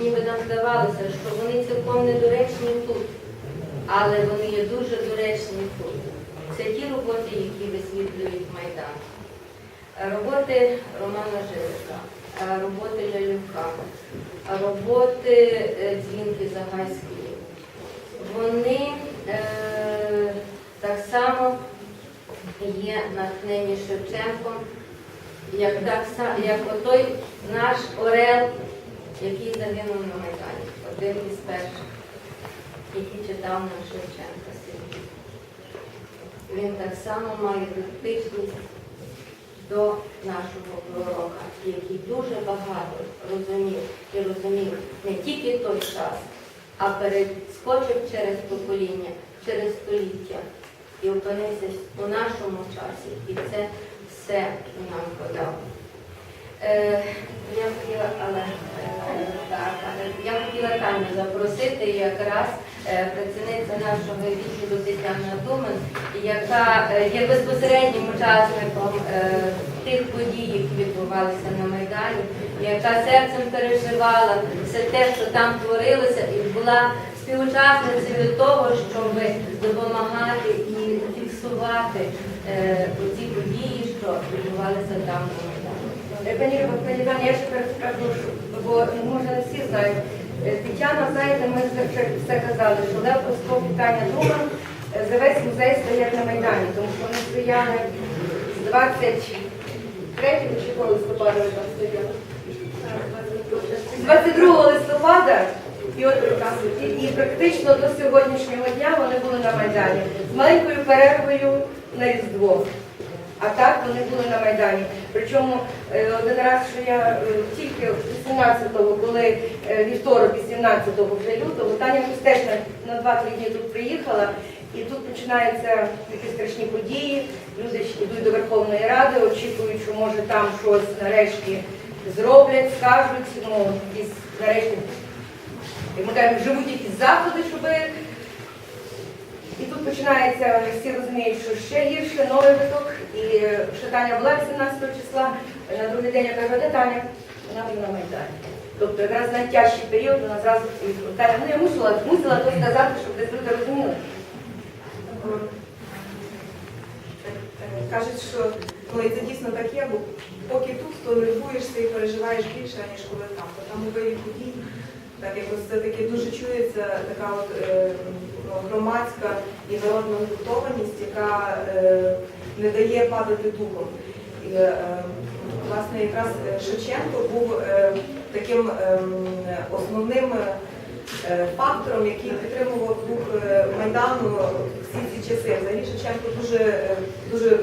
Ніби нам здавалося, що вони цілком недоречні тут, але вони є дуже доречні тут. Це ті роботи, які висвітлюють Майдан. Роботи Романа Жилика, е, роботи Лялюка, роботи е, Дзвінки Загайської. Вони е, так само є натхнені Шевченком, як, так, як отой наш Орел, який загинув на Майдані, один із перших, який читав нам Шевченка Сергій. Він так само має дотичність до нашого пророка, який дуже багато розумів і розумів не тільки той час, а перескочив через покоління, через століття і опинився у нашому часі. І це все нам подав. Е, я хотіла, але е, так, але я хотіла Таню запросити якраз е, працівниця нашого відділу Тетяна Думен, яка є безпосереднім учасником тих подій, які відбувалися на Майдані, яка серцем переживала все те, що там творилося, і була співучасницею того, щоб допомагати і фіксувати ці події, що відбувалися там. Люба, пані Іван, я ще перескажу, бо може не всі знають. Е, Тетяна, знаєте, ми все казали, що Лев Просков питання друга за весь музей стоять на Майдані, тому що вони стояли з 23 чи листопада ви там стояли? З 22 листопада і, от, і, і практично до сьогоднішнього дня вони були на Майдані з маленькою перервою на Різдво. А так вони були на Майдані. Причому е, один раз, що я е, тільки 18-го, коли е, вівторок, 18-го вже лютого, Таня теж на, на 2-3 дні тут приїхала, і тут починаються такі страшні події. Люди йдуть до Верховної Ради, очікують, що може там щось нарешті зроблять, скажуть, ну, якісь нарешті, як ми кажемо, живуть якісь заходи, щоби і тут починається, всі розуміють, що ще гірше, новий виток. І е, Таня була 18 числа, на другий день я кажу, Таня? Вона була на Майдані. Тобто якраз найтяжчий період вона зразу. Таня, ну я мусила, мусила то сказати, щоб десь люди розуміли. Кажуть, що і це дійсно так є, бо поки тут, то нервуєшся і переживаєш більше, ніж коли там. Бо там у вияві подій, так якось все-таки дуже чується така от е, громадська і народна згуртованість, яка е, не дає падати духом. І, е, власне, якраз е, Шевченко був е, таким е, основним е, фактором, який підтримував дух е, Майдану всі ці часи. Взагалі Шевченко дуже, е, дуже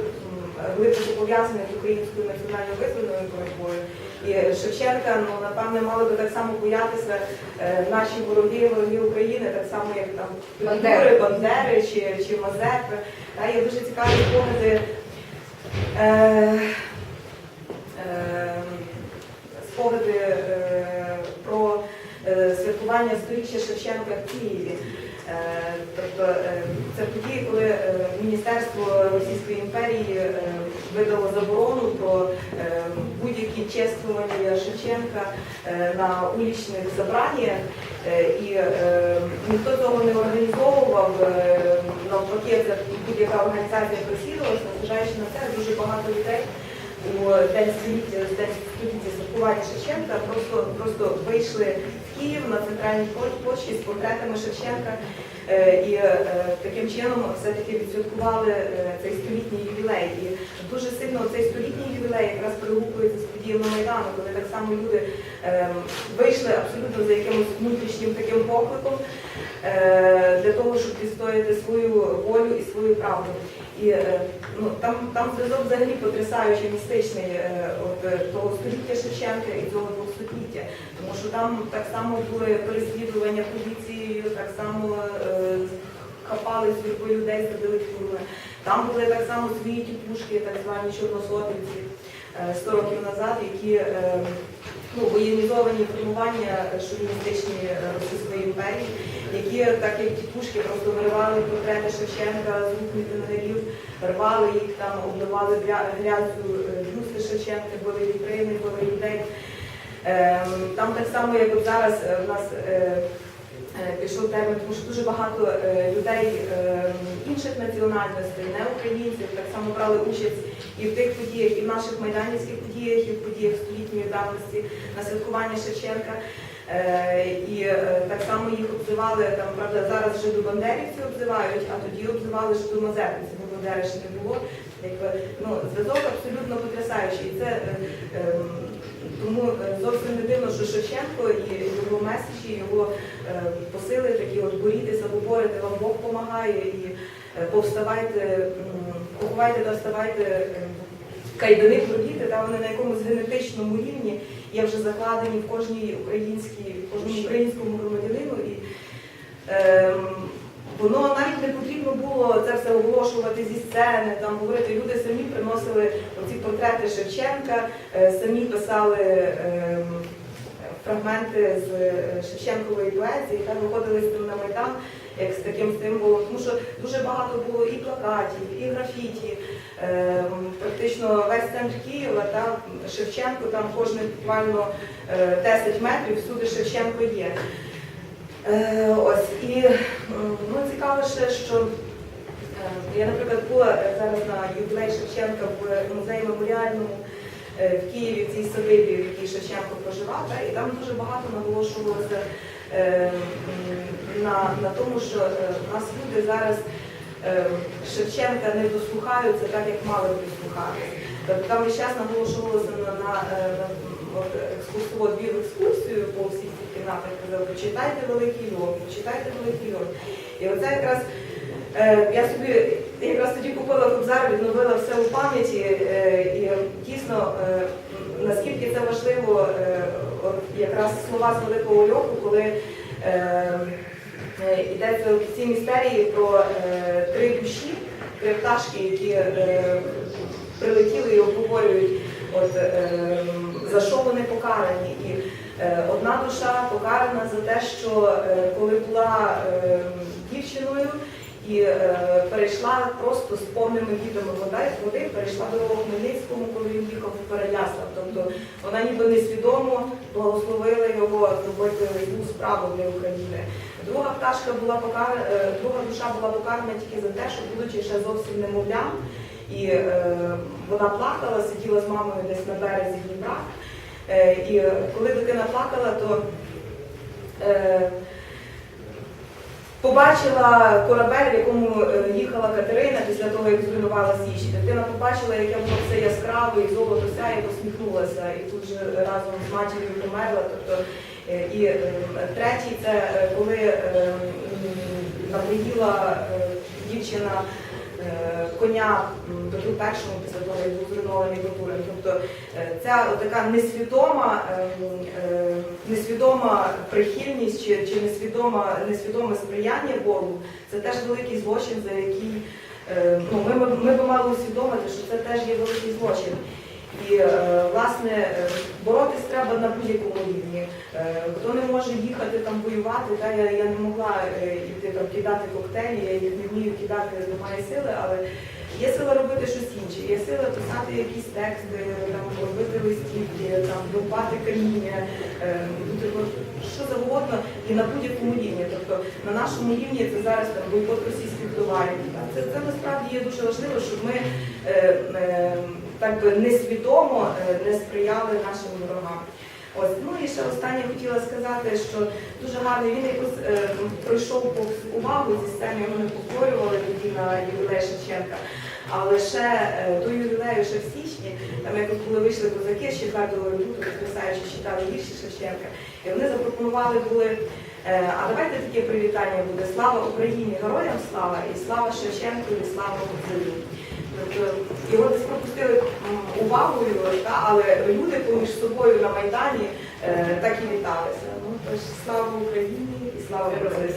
глибоко пов'язаний з українською національно визвольною боротьбою. І Шевченка, ну напевне, мали би так само боятися е, наші вороги, вороги України, так само як там Бандери. Бандери, чи, чи Мазепи. Та, є дуже цікаві погляди. Е, е, спогади е, про е, святкування сторіччя Шевченка в Києві. Е, Тобто е, це події, коли е, Міністерство Російської імперії е, видало заборону про е, будь-які чествування Шевченка е, на улічних забраннях. Е, І е, ніхто цього не організовував. е, Навпаки, це будь-яка організація просідалася, незважаючи на це, дуже багато людей у день століття, святкування Шевченка просто, просто вийшли в Київ на центральній площ- площі з портретами Шевченка і таким чином все-таки відсвяткували цей столітній ювілей. І дуже сильно цей столітній ювілей якраз перегукується з подіями Майдану, коли так само люди е, вийшли абсолютно за якимось внутрішнім таким покликом е, для того, щоб відстояти свою волю і свою правду. І е, ну, там, там зв'язок взагалі потрясаючий містичний е, от, того століття Шевченка і цього двохстоліття. Тому що там так само були переслідування поліцією, так само е, хапали з юрби людей, садили в тюрми. Там були так само свої тітушки, так звані чорносотівці е, 100 років назад, які е, ну, воєнізовані формування е, шовіністичні е, Російської імперії, які, так як тітушки, просто виривали портрети Шевченка з рук мітингарів, рвали їх там, обливали гря- грязю е, бюсти Шевченка, били вітрини, били людей. Там так само, як от зараз е, в нас е, е, пішов термін, тому що дуже багато е, людей е, інших національностей, не українців, так само брали участь і в тих подіях, і в наших майданівських подіях, і в подіях столітньої давності на святкування Шевченка. Е, І е, так само їх обзивали, там, правда, зараз вже до бандерівців обзивають, а тоді обзивали ж до мазепинців, бо Бандери ще не було. Якби, ну, зв'язок абсолютно потрясаючий. І це е, ем, тому е, зовсім не дивно, що Шевченко і його меседжі, його е, посили такі от борітеся, говорите, вам Бог допомагає і е, повставайте, поховайте та вставайте. Кайдани пробіти, та вони на якомусь генетичному рівні є вже закладені в кожній українській, в кожному українському громадянину. І, ем, воно навіть не потрібно було це все оголошувати зі сцени, там говорити. Люди самі приносили оці портрети Шевченка, е, самі писали ем, фрагменти з е, Шевченкової поезії, та виходили з ним на майдан як з таким символом, тому що дуже багато було і плакатів, і графіті. Ем, Практично весь центр Києва, та Шевченко, там кожних буквально е, 10 метрів, всюди Шевченко є. Е, Ось і ну, цікаво ще, що е, я, наприклад, була е, зараз на юбілей Шевченка в музеї меморіальному е, в Києві, в цій садибі, в якій Шевченко проживав, та, і там дуже багато наголошувалося е, на, на тому, що е, нас люди зараз е, Шевченка не дослухаються так, як мали б дослухатися. Тобто там весь час наголошувалося на, на, е, на от, екскурсовод вів екскурсію по всіх кімнатах, казав, почитайте Великий Львов, почитайте Великий Львов. І оце якраз е, я собі якраз тоді купила кобзар, відновила все у пам'яті, е, і дійсно е, наскільки це важливо, е, от якраз слова з Великого Льоху, коли е, е, йдеться в цій містерії про е, три душі, три пташки, які е, прилетіли і обговорюють, от, е, за що вони покарані. І одна душа покарана за те, що е, коли була е, дівчиною і е, перейшла просто з повними відами води, перейшла до Хмельницькому, коли він їхав в Переяслав. Тобто вона ніби несвідомо благословила його зробити злу справу для України. Друга пташка була покарана, друга душа була покарана тільки за те, що будучи ще зовсім немовлям, і е, вона плакала, сиділа з мамою десь на березі Дніпра. Е, і коли дитина плакала, то е, побачила корабель, в якому е, їхала Катерина після того, як зруйнувала Січ. Дитина побачила, яке було все яскраве і золото сяє, посміхнулася, і тут же разом з матір'ю померла. Тобто, і третій це коли е, дівчина коня Петру першому після того, як був зруйнований Батурин. Тобто е, ця така несвідома, е, е, несвідома прихильність чи, чи несвідома, несвідоме сприяння Богу, це теж великий злочин, за який е, ну, ми, б- ми б мали усвідомити, що це теж є великий злочин. І е, власне е, боротись треба на будь-якому рівні. Е, Хто не може їхати там воювати, та я, я не могла е, йти там кидати коктейлі, я їх не вмію кидати, немає сили, але є сила робити щось інше, є сила писати якісь тексти, там робити листівки, там довбати каміння, е, що завгодно і на будь-якому рівні. Тобто на нашому рівні це зараз там бойкот російських товарів. Це, це насправді є дуже важливо, щоб ми е, е, так би несвідомо е, не сприяли нашим ворогам. Ось, ну і ще останнє хотіла сказати, що дуже гарно він якось е, пройшов повз увагу зі сцени, його не повторювали тоді на ювілей Шевченка. Але ще е, до ювілею, ще в січні, там якось коли вийшли козаки з 4 лютого, потрясаючи читали вірші Шевченка, і вони запропонували були. е, А давайте таке привітання буде Слава Україні, героям слава і слава Шевченку, і слава Україні. Тобто його десь пропустили увагу, увагою, та, але люди поміж собою на Майдані е, так і віталися. Ну, тож слава Україні і слава Україні.